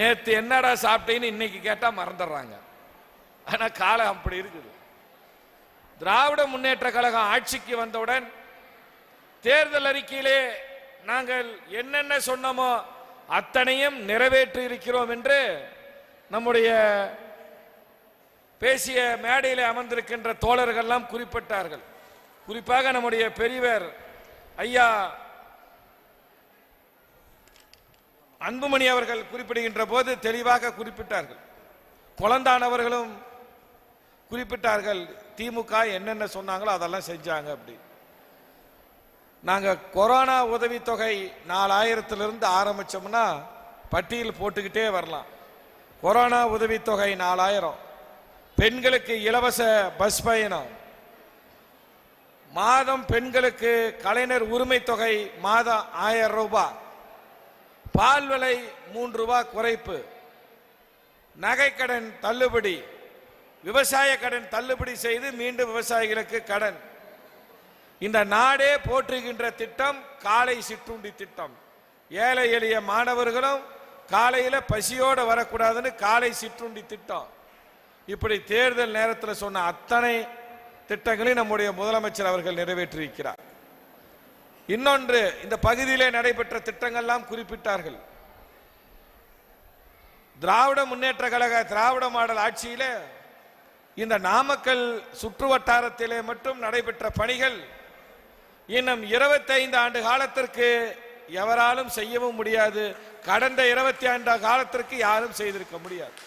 நேற்று என்னடா சாப்பிட்டேன்னு இன்னைக்கு கேட்டா மறந்துடுறாங்க. ஆனா காலம் அப்படி இருக்குது. திராவிட முன்னேற்ற கழகம் ஆட்சிக்கு வந்தவுடன் தேர்தல் அறிக்கையிலே நாங்கள் என்னென்ன சொன்னோமோ அத்தனையும் நிறைவேற்றி இருக்கிறோம் என்று நம்முடைய பேசிய மேடையில் அமர்ந்திருக்கின்ற தோழர்கள்லாம் குறிப்பிட்டார்கள். குறிப்பாக நம்முடைய பெரியவர் ஐயா அன்புமணி அவர்கள் குறிப்பிடுகின்ற போது தெளிவாக குறிப்பிட்டார்கள். குழந்தானவர்களும் குறிப்பிட்டார்கள் திமுக என்னென்ன சொன்னாங்களோ அதெல்லாம் செஞ்சாங்க அப்படி. நாங்கள் கொரோனா உதவித்தொகை நாலாயிரத்திலிருந்து ஆரம்பிச்சோம்னா பட்டியல் போட்டுக்கிட்டே வரலாம். கொரோனா உதவித்தொகை நாலாயிரம். பெண்களுக்கு இலவச பஸ் பயணம். மாதம் பெண்களுக்கு கலைஞர் உரிமை தொகை மாதம் ஆயிரம் ரூபாய். பால் விலை மூன்று ரூபாய் குறைப்பு. நகைக்கடன் தள்ளுபடி. விவசாய கடன் தள்ளுபடி செய்து மீண்டும் விவசாயிகளுக்கு கடன். இந்த நாடே போற்றுகின்ற திட்டம் காலை சிற்றுண்டி திட்டம். ஏழை எளிய மாணவர்களும் காலையில் பசியோடு வரக்கூடாதுன்னு காலை சிற்றுண்டி திட்டம். இப்படி தேர்தல் நேரத்தில் சொன்ன அத்தனை திட்டங்களையும் நம்முடைய முதலமைச்சர் அவர்கள் நிறைவேற்றியிருக்கிறார். இன்னொன்று இந்த பகுதியிலே நடைபெற்ற திட்டங்கள்லாம் குறிப்பிட்டார்கள். திராவிட முன்னேற்ற கழக திராவிட மாடல் ஆட்சியில இந்த நாமக்கல் சுற்று வட்டாரத்திலே மட்டும் நடைபெற்ற பணிகள் இன்னும் 25 ஆண்டு காலத்திற்கு எவராலும் செய்யவும் முடியாது. கடந்த இருபத்தி ஆண்டு காலத்திற்கு யாரும் செய்திருக்க முடியாது.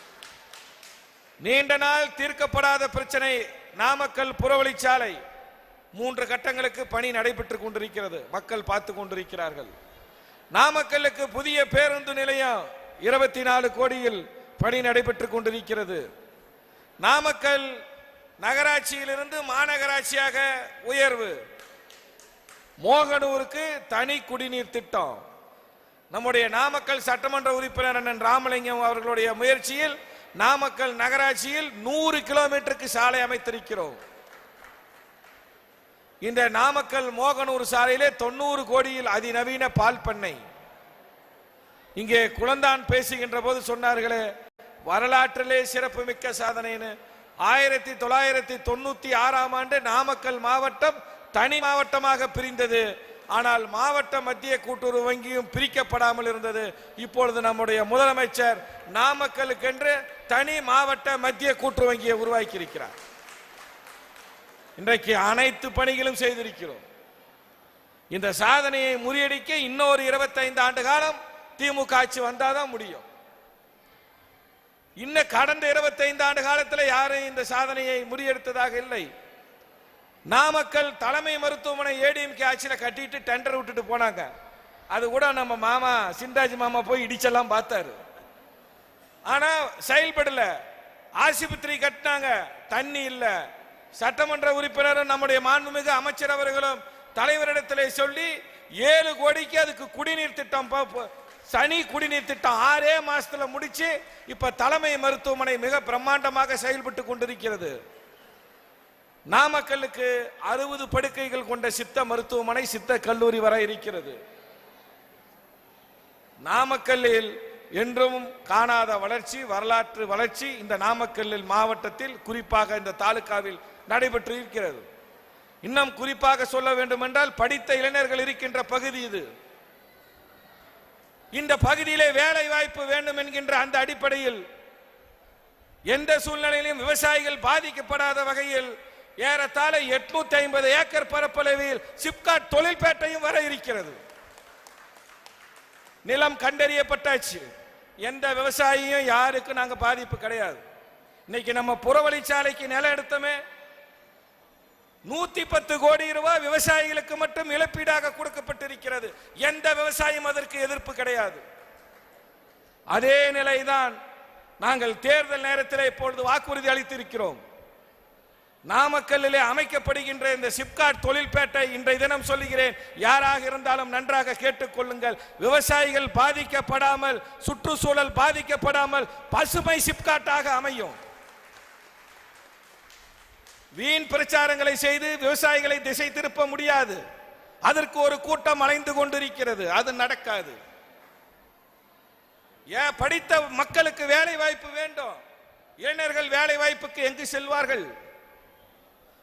நீண்ட நாள் தீர்க்கப்படாத பிரச்சனை நாமக்கல் புறவழிச்சாலை. மூன்று கட்டங்களுக்கு பணி நடைபெற்றுக் கொண்டிருக்கிறது. மக்கள் பார்த்து கொண்டிருக்கிறார்கள். நாமக்கலுக்கு புதிய பேருந்து நிலையம் இருபத்தி நாலு கோடியில் பணி நடைபெற்றுக் கொண்டிருக்கிறது. நாமக்கல் நகராட்சியிலிருந்து மாநகராட்சியாக உயர்வு. மோகனூருக்கு தனி குடிநீர் திட்டம். நம்முடைய நாமக்கல் சட்டமன்ற உறுப்பினர் அண்ணன் ராமலிங்கம் அவர்களுடைய முயற்சியில் நாமக்கல் நகராட்சியில் நூறு கிலோமீட்டருக்கு சாலை அமைத்திருக்கிறோம். இந்த நாமக்கல் மோகனூர் சாலையிலே தொண்ணூறு கோடியில் அதிநவீன பால் பண்ணை. இங்கே குழந்தான் பேசுகின்ற போது சொன்னார்களே வரலாற்றிலே சிறப்புமிக்க சாதனைன்னு. ஆயிரத்தி தொள்ளாயிரத்தி தொண்ணூத்தி ஆறாம் ஆண்டு நாமக்கல் மாவட்டம் தனி மாவட்டமாக பிரிந்தது. ஆனால் மாவட்ட மத்திய கூட்டுறவு வங்கியும் பிரிக்கப்படாமல் இருந்தது. இப்பொழுது நம்முடைய முதலமைச்சர் நாமக்கலுக்கென்று தனி மாவட்ட மத்திய கூட்டுறவு வங்கியை உருவாக்கி இருக்கிறார் இன்றைக்கு அனைத்து பணிகளும் செய்திருக்கிறோம். இந்த சாதனையை முறியடிக்க இன்னொரு 25 ஆண்டு காலம் திமுக ஆட்சி வந்தாதான் முடியும். இன்னும் கடந்த 25 ஆண்டு காலத்தில் யாரும் இந்த சாதனையை முறியடித்ததாக இல்லை. நாமக்கல் தலைமை மருத்துவமனை ஏடிஎம்கே ஆட்சியில் கட்டிட்டு டெண்டர் விட்டுட்டு போனாங்க. அது கூட நம்ம மாமா சிந்தாஜி மாமா போய் இடிச்செல்லாம் பார்த்தாரு. ஆனா செயல்படல. ஆஸ்பத்திரி கட்டினாங்க. தண்ணி இல்லை. சட்டமன்ற உறுப்பினரும் நம்முடைய மாண்புமிகு அமைச்சர் அவர்களும் தலைவரிடத்திலே சொல்லி ஏழு கோடிக்கு அதுக்கு குடிநீர் திட்டம் சனி குடிநீர் திட்டம் ஆறே மாசத்துல முடிச்சு இப்ப தலைமை மருத்துவமனை மிக பிரம்மாண்டமாக செயல்பட்டு கொண்டிருக்கிறது. நாமக்கல்லுக்கு அறுபது படுக்கைகள் கொண்ட சித்த மருத்துவமனை சித்த கல்லூரி வர இருக்கிறது. நாமக்கல்லில் என்றும் காணாத வளர்ச்சி வரலாற்று வளர்ச்சி இந்த நாமக்கல்லில் மாவட்டத்தில் குறிப்பாக இந்த தாலுகாவில் நடைபெற்று இருக்கிறது இன்னும் குறிப்பாக சொல்ல வேண்டும் என்றால் படித்த இளைஞர்கள் இருக்கின்ற பகுதி இது. இந்த பகுதியிலே வேலை வாய்ப்பு வேண்டும் என்கின்ற அந்த அடிப்படையில் எந்த சூழ்நிலையிலும் விவசாயிகள் பாதிக்கப்படாத வகையில் ஏறத்தாழ எட்நூத்தி ஐம்பது ஏக்கர் பரப்பளவில் சிப்காட் தொழில்பேட்டையும் வர இருக்கிறது. நிலம் கண்டறியப்பட்டாச்சு. எந்த விவசாயியும் யாருக்கும் நாங்கள் பாதிப்பு கிடையாது. இன்னைக்கு நம்ம புறவழிச்சாலைக்கு நிலம் எடுத்தோமே நூத்தி பத்து கோடி ரூபாய் விவசாயிகளுக்கு மட்டும் இழப்பீடாக கொடுக்கப்பட்டிருக்கிறது. எந்த விவசாயியும் அதற்கு எதிர்ப்பு கிடையாது. அதே நிலைதான் நாங்கள் தேர்தல் நேரத்தில் இப்பொழுது வாக்குறுதி அளித்திருக்கிறோம். நாமக்கல்லிலே அமைக்கப்படுகின்ற இந்த சிப்காட் தொழில்பேட்டை இன்றைய தினம் சொல்லுகிறேன். யாராக இருந்தாலும் நன்றாக கேட்டுக்கொள்ளுங்கள். விவசாயிகள் பாதிக்கப்படாமல் சுற்றுச்சூழல் பாதிக்கப்படாமல் பசுமை சிப்காட்டாக அமையும். வீண் பிரச்சாரங்களை செய்து விவசாயிகளை திசை திருப்ப முடியாது. அதற்கு ஒரு கூட்டம் அலைந்து கொண்டிருக்கிறது. அது நடக்காது. ஏன் படித்த மக்களுக்கு வேலை வாய்ப்பு வேண்டும்? இளைஞர்கள் வேலை வாய்ப்புக்கு எங்கு செல்வார்கள்?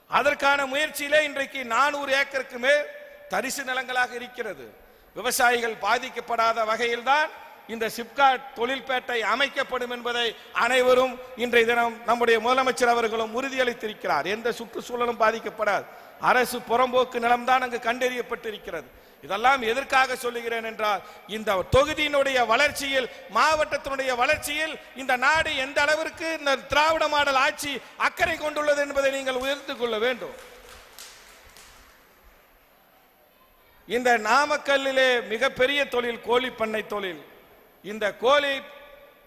அதற்கான முயற்சியிலே இன்றைக்கு நானூறு ஏக்கருக்கு மேல் தரிசு நிலங்களாக இருக்கிறது. விவசாயிகள் பாதிக்கப்படாத வகையில்தான் இந்த சிப்காட் தொழில்பேட்டை அமைக்கப்படும் என்பதை அனைவரும் இன்றைய தினம் நம்முடைய முதலமைச்சர் அவர்களும் உறுதியளித்திருக்கிறார். எந்த சுற்றுச்சூழலும் பாதிக்கப்படாது. அரசு புறம்போக்கு நிலம்தான் அங்கு கண்டறியப்பட்டிருக்கிறது. இதெல்லாம் எதற்காக சொல்லுகிறேன் என்றால் இந்த தொகுதியினுடைய வளர்ச்சியில் மாவட்டத்தினுடைய வளர்ச்சியில் இந்த நாடு எந்த அளவிற்கு இந்த திராவிட மாடல் ஆட்சி அக்கறை கொண்டுள்ளது என்பதை நீங்கள் உயர்ந்து கொள்ள வேண்டும். இந்த நாமக்கல்லிலே மிகப்பெரிய தொழில் கோழி பண்ணை தொழில். இந்த கோழி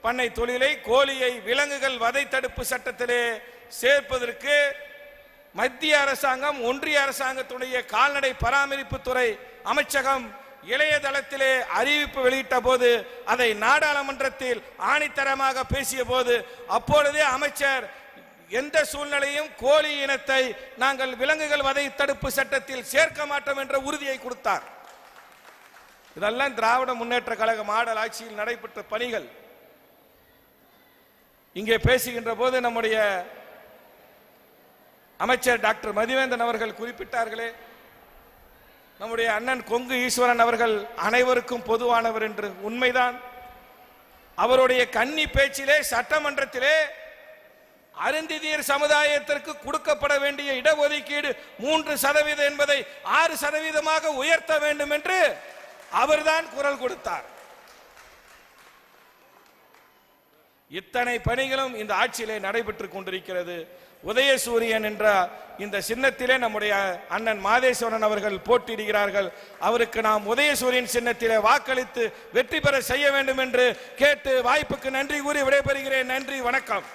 பண்ணை தொழிலை கோழியை விலங்குகள் வதை தடுப்பு சட்டத்திலே சேர்ப்பதற்கு மத்திய அரசாங்கம் ஒன்றிய அரசாங்கத்துடைய கால்நடை பராமரிப்பு துறை அமைச்சகம் இளையதளத்திலே அறிவிப்பு வெளியிட்ட போது அதை நாடாளுமன்றத்தில் ஆணித்தரமாக பேசிய போது அப்பொழுதே அமைச்சர் எந்த சூழ்நிலையும் கோழி இனத்தை நாங்கள் விலங்குகள் வதை தடுப்பு சட்டத்தில் சேர்க்க மாட்டோம் என்ற உறுதியை கொடுத்தார். இதெல்லாம் திராவிட முன்னேற்ற கழக மாடல் ஆட்சியில் நடைபெற்ற பணிகள். இங்கே பேசுகின்ற போது நம்முடைய அமைச்சர் டாக்டர் மதிவேந்தன் அவர்கள் குறிப்பிட்டார்களே நம்முடைய அண்ணன் கொங்கு ஈஸ்வரன் அவர்கள் அனைவருக்கும் பொதுவானவர் என்று உண்மைதான். அவருடைய கன்னி பேச்சிலே சட்டமன்றத்திலே அருந்திதியர் சமுதாயத்திற்கு கொடுக்கப்பட வேண்டிய இடஒதுக்கீடு மூன்று சதவீதம் என்பதை ஆறு சதவீதமாக உயர்த்த வேண்டும் என்று அவர்தான் குரல் கொடுத்தார். இத்தனை பணிகளும் இந்த ஆட்சியிலே நடைபெற்றுக் கொண்டிருக்கிறது. உதயசூரியன் என்ற இந்த சின்னத்திலே நம்முடைய அண்ணன் மாதேஸ்வரன் அவர்கள் போட்டியிடுகிறார்கள். அவருக்கு நாம் உதயசூரியன் சின்னத்திலே வாக்களித்து வெற்றி பெற செய்ய வேண்டும் என்று கேட்டு வாய்ப்புக்கு நன்றி கூறி விடைபெறுகிறேன். நன்றி வணக்கம்.